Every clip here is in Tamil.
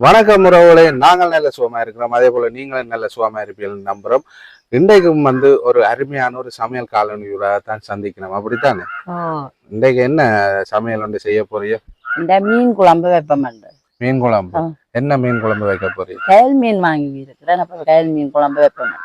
வணக்கம் உறவுகளே. நாங்கள் நல்ல சுகமா இருக்கிறோம். அதே போல நீங்களும் நல்ல சுகமா இருப்பீர்கள் நம்புறோம். இன்றைக்கும் வந்து ஒரு அருமையான ஒரு சமையல் காலனியோட தான் சந்திக்கணும். அப்படித்தானே? இன்றைக்கு என்ன சமையல் வந்து செய்ய போறீங்க? இந்த மீன் குழம்பு வைப்பமண்டு மீன் குழம்பு. என்ன மீன் குழம்பு வைக்க போறீங்க? கயல் மீன் வாங்கி இருக்கிறேன் கயல் மீன் குழம்பு வைப்பேன்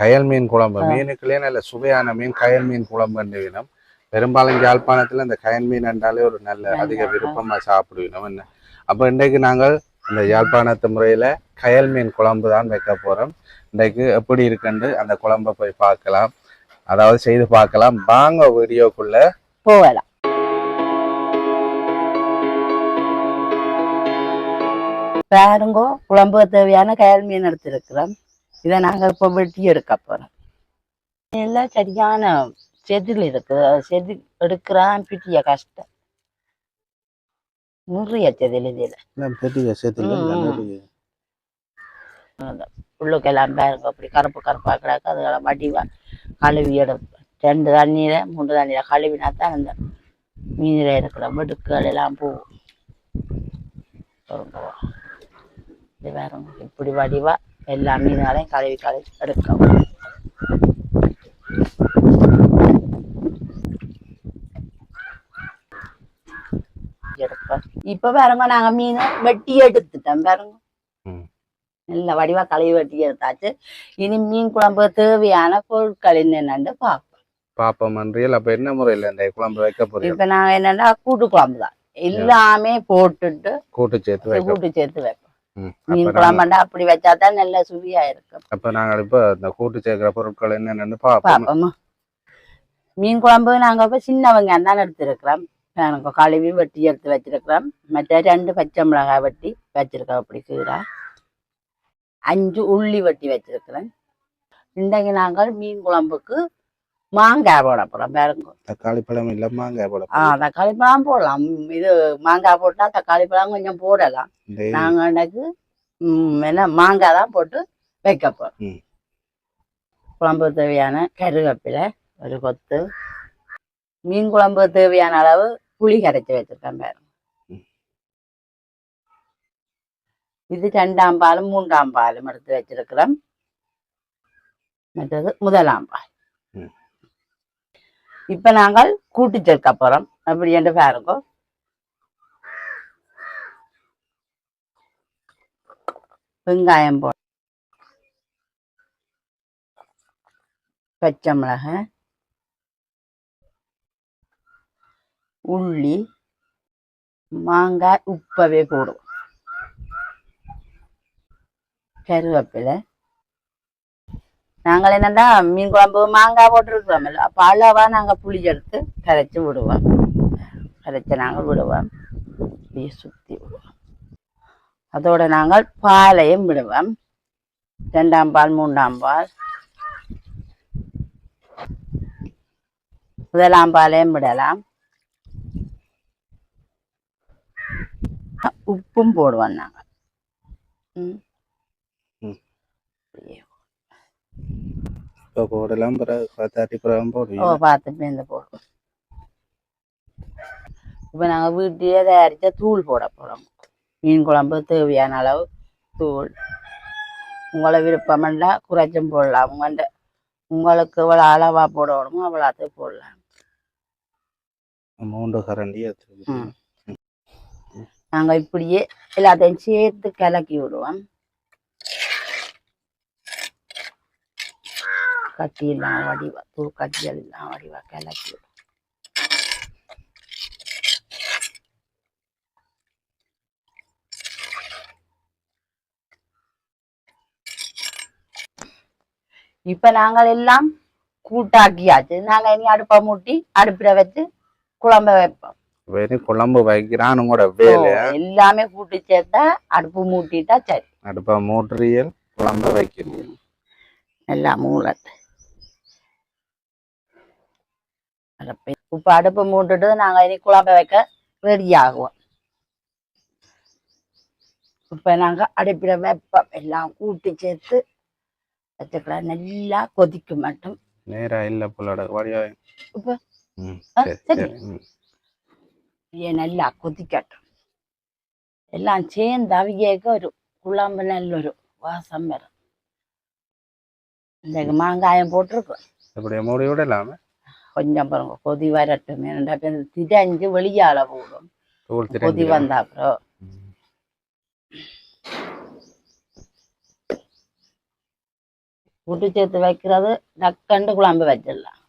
கயல் மீன் குழம்பு. மீனுக்குள்ளே நல்ல சுவையான மீன் கயல் மீன் குழம்பு வேணும். பெரும்பாலும் யாழ்ப்பாணத்துல இந்த கயல் மீன் என்றாலே ஒரு நல்ல அதிக. விருப்பமா சாப்பிடுவோம் என்ன? அப்ப இன்றைக்கு நாங்கள் இந்த யாழ்ப்பாணத்து முறையில கயல் மீன் குழம்பு தான் வைக்க போறோம். இன்றைக்கு எப்படி இருக்குன்னு அந்த குழம்பை போய் பார்க்கலாம். அதாவது செய்து பார்க்கலாம். வாங்க வீடியோக்குள்ளே போகலாம். பாருங்கோ குழம்பு தேவையான கயல் மீன் எடுத்துருக்குறோம். இதை நாங்கள் இப்போ வெட்டி எடுக்க போறோம். எல்லாம் சரியான செதில் இருக்கு. செதி எடுக்கிறான் பிட்டிய கஷ்டம். நிறைய செதில் இதில் பெரிய ம், உள்ளுக்கெல்லாம் பாருங்க அப்படி கருப்பு கருப்பாக கிடக்கு. அதுகளை வடிவா கழுவி எடுப்பேன் ரெண்டு தண்ணியில மூணு தண்ணியில கழுவினா தான் அந்த மீனில் இருக்கிற வெடுக்குகள் எல்லாம் போகும். இது பாருங்க இப்படி வடிவா எல்லா மீனாலையும் கழுவி கழுவி எடுக்கவும் எடுப்பேன் இப்ப பாருங்க நாங்க மீனை வெட்டி எடுத்துட்டோம் பாருங்க. நல்ல வடிவா கழுவி வெட்டி எடுத்தாச்சு. இனி மீன் குழம்பு தேவையான பொருட்கள் என்னென்னு பார்ப்போம். பாப்பம் அன்றியல் அப்ப என்ன முறையில இந்த குழம்பு வைக்க போறீங்க? இப்ப நாங்க என்னன்னா கூட்டு குழம்பு தான். எல்லாமே போட்டுட்டு கூட்டு சேர்த்து கூட்டு சேர்த்து வைப்போம். மீன் நாங்க- குழம்புண்டா அப்படி வச்சாதான் நல்ல சுவையா இருக்கும். அப்ப நாங்கள் இப்ப இந்த கூட்டு சேர்க்கிற பொருட்கள் என்னென்னு பாப்போமா மீன் குழம்பு நாங்க இப்ப சின்ன வெங்காயம் தான் எடுத்திருக்கிறோம். எனக்கு கழுவி வெட்டி எடுத்து வச்சிருக்கிறோம் மற்ற ரெண்டு பச்சை மிளகாய் வெட்டி வச்சிருக்கோம் அப்படி கீரை அஞ்சு உள்ளி வெட்டி வச்சிருக்கிறேன் இன்றைக்கு நாங்கள் மீன் குழம்புக்கு மாங்காய் போட போறோம் பாருங்க தக்காளி பழம் இல்ல மாங்காய் போட ஆ தக்காளி பழம் போடலாம் இது மாங்காய் போட்டா தக்காளி பழம் கொஞ்சம் போடலாம் இந்த நாங்க எனக்கு ம், என்ன மாங்காய் தான் போட்டு வைக்க போறோம் ம். குழம்பு தேவையான கருவேப்பிலை ஒரு கொத்து மீன் குழம்பு தேவையான அளவு புளி கரைச்சி வச்சிருக்கேன் ம். இது ரெண்டாம் பாலும் மூன்றாம் பாலும் எடுத்து வச்சிருக்கிறோம். மற்றது முதலாம் பால். இப்ப நாங்கள் கூட்டி சேர்க்க போறோம். அப்படி என்று பாருங்க. வெங்காயம் போ பச்சை மிளகாய் உள்ளி மாங்காய் உப்பவே போடுவோம் கருவேப்பிலை நாங்கள் என்னன்னா மீன் குழம்பு மாங்காய் போட்டிருக்கிறோம்ல அப்போ அளவாக நாங்கள் புளி எடுத்து கரைச்சி விடுவோம் கரைச்சி நாங்கள் விடுவோம் அப்படியே சுற்றி விடுவோம் அதோட நாங்கள் பாலையும் விடுவோம் ரெண்டாம் பால் மூன்றாம் பால் முதலாம் பாலையும் விடலாம் உப்பும் போடுவோம் நாங்கள் ம். இப்ப போடலாம் ஓ போடுவீங்க. பார்த்து பேருந்து போடுவோம். இப்போ நாங்கள் வீட்டிலேயே தயாரித்த தூள் போட போகிறோம் மீன் குழம்பு தேவையான அளவு தூள். உங்களை விருப்பமெண்டா குறைச்சும் போடலாம். உங்கள்கிட்ட உங்களுக்கு எவ்வளோ அளவாக போடணுமோ அவ்வளோத்து போடலாம். மூன்று கரண்டி. நாங்கள் இப்படியே எல்லாத்தையும் சேர்த்து கலக்கி விடுவோம். கட்டியெல்லாம் வடிவா தூள் கட்டியல் எல்லாம் வடிவா கலக்கி விடுவோம். இப்ப நாங்கள் எல்லாம் கூட்டாக்கியாச்சு. நாங்க இனி அடுப்பை மூட்டி அடுப்பில வச்சு குழம்ப வைப்போம். வெறும் குழம்பு வைக்கிறான் உங்களோட வேலை. எல்லாமே கூட்டி சேர்த்தா அடுப்பு மூட்டிட்டா சரி. அடுப்ப மூட்டுறியல் குழம்பு வைக்கிறீங்க நல்லா மூலத்தை இப்ப அடுப்பு மூட்டுட்டு நாங்க இனி குழம்ப வைக்க ரெடி ஆகுவோம். இப்ப நாங்க அடுப்பில வைப்போம் எல்லாம் கூட்டி சேர்த்து வச்சுக்கலாம். நல்லா கொதிக்க மட்டும். நேரா இல்ல புள்ளோட வடிவா இப்ப? சரி ஏன் நல்லா கொதிக்கட்டும். எல்லாம் சேர்ந்து அவியேக்க ஒரு குழம்பு நல்லொரு வாசம் வரும். இந்த மாங்காயம் போட்டிருக்கோம். இப்படி மூடி விடலாம. கொஞ்சம் பாருங்க கொதி வரட்டும். ஏன்னா அப்ப இந்த திடஞ்சு வெளியால போடும். தூள் கொதி திரண்டு வந்தா அப்புறம் கூட்டு சேர்த்து வைக்கிறது டக்கண்டு குழம்பு வச்சிடலாம்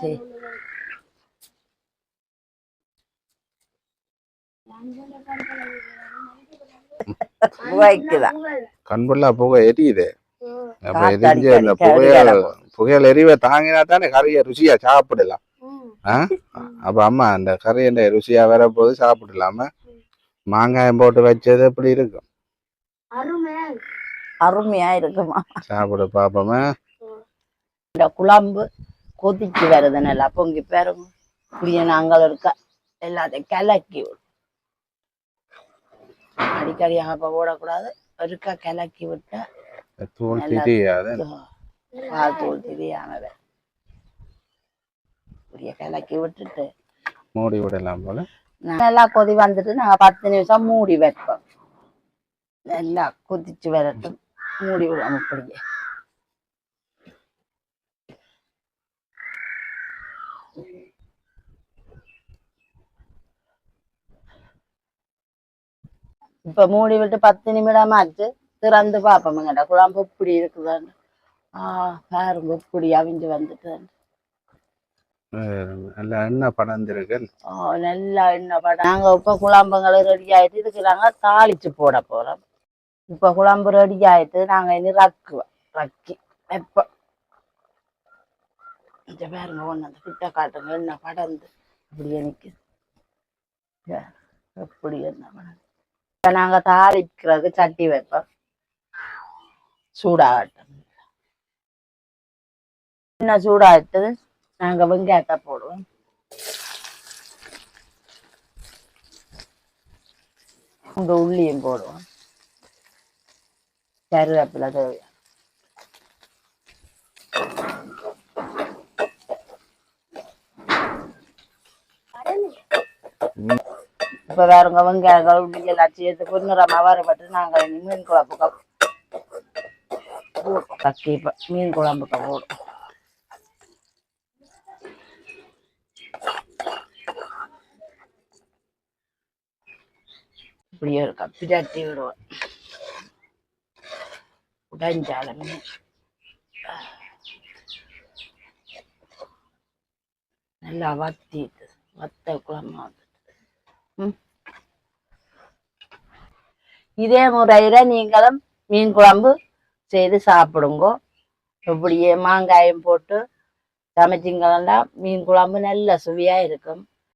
சரி. கண்புள்ளா புகை எரியுது. அப்ப எரிஞ்சு அந்த அடிக்க புகைய அடிக்க புகையில எரிவை தாங்கினா தானே கறியை ருசியா சாப்பிடலாம். அப்ப அம்மா அந்த கறியை ருசியா வரப்போது சாப்பிடலாம. மாங்காயம் போட்டு வச்சது எப்படி இருக்கும்? அருமையா இருக்குமா? சாப்பிட பாப்போமா இந்த குழம்பு. கொதிச்சு வருது நல்லா பொங்கி பாருங்க. இப்படியே நாங்கள் இருக்க எல்லாத்தையும் கிளக்கி விடும் அடிக்கடியாக அப்ப போடக்கூடாது ஒருக்கா கிளக்கி விட்டா தூள் திரியாது தூள் தெரியாம வரும். இப்படியே கிளக்கி விட்டுட்டு. மூடி விடலாம் போல. நல்லா கொதி வந்துட்டு நாங்க பத்து நிமிஷம் மூடி வைப்போம் நல்லா கொதிச்சு வரட்டும். மூடி விடுவோம் இப்படியே. இப்ப மூடி விட்டு பத்து நிமிடம் ஆச்சு திறந்து பார்ப்போமுங்கடா குழம்பு இப்படி இருக்குதான்னு ஆஹ் பாருங்க இப்படி அவிஞ்சு வந்துட்டு நல்ல எண்ணெய் படர்ந்திருக்கு ஓ, நல்லா எண்ணெய் படம் நாங்க இப்ப குழம்புங்களை ரெடி ஆயிட்டு இதுக்கு நாங்க தாளிச்சு போட போறோம் இப்ப குழம்பு ரெடி ஆயிட்டு நாங்க இனி ரக்குவோம் ரக்கி எப்ப இந்த பாருங்க ஒண்ணு அந்த கிட்ட காட்டுங்க எண்ணெய் படந்து அப்படியே நிக்குது பாரு, எப்படி எண்ணெய் படந்து நாங்க தாளிக்கிறதுக்கு சட்டி வைப்போம். சூடாகட்டும். என்ன சூடாகிட்டது நாங்க வெங்காயத்தை போடுவோம். உங்க உள்ளியும் போடுவோம். கருவேப்பில தேவையா இப்ப வேறங்க வெங்காயங்கள் உள்ளி எல்லாம் சேர்த்து வரப்பட்டு நாங்க மீன் குழம்புக்கு போடுவோம் கக்கி இப்போ மீன் குழம்புக்கு இப்படி இப்படியே கப்பி தட்டி விடுவோம். உடைஞ்சாலுமே நல்லா வத்திட்டு வத்த குழம்பு இதே முறையில நீங்களும் மீன் குழம்பு செய்து சாப்பிடுங்க. இப்படியே மாங்காயம் போட்டு சமைச்சிங்களா மீன் குழம்பு நல்ல சுவையா இருக்கும்.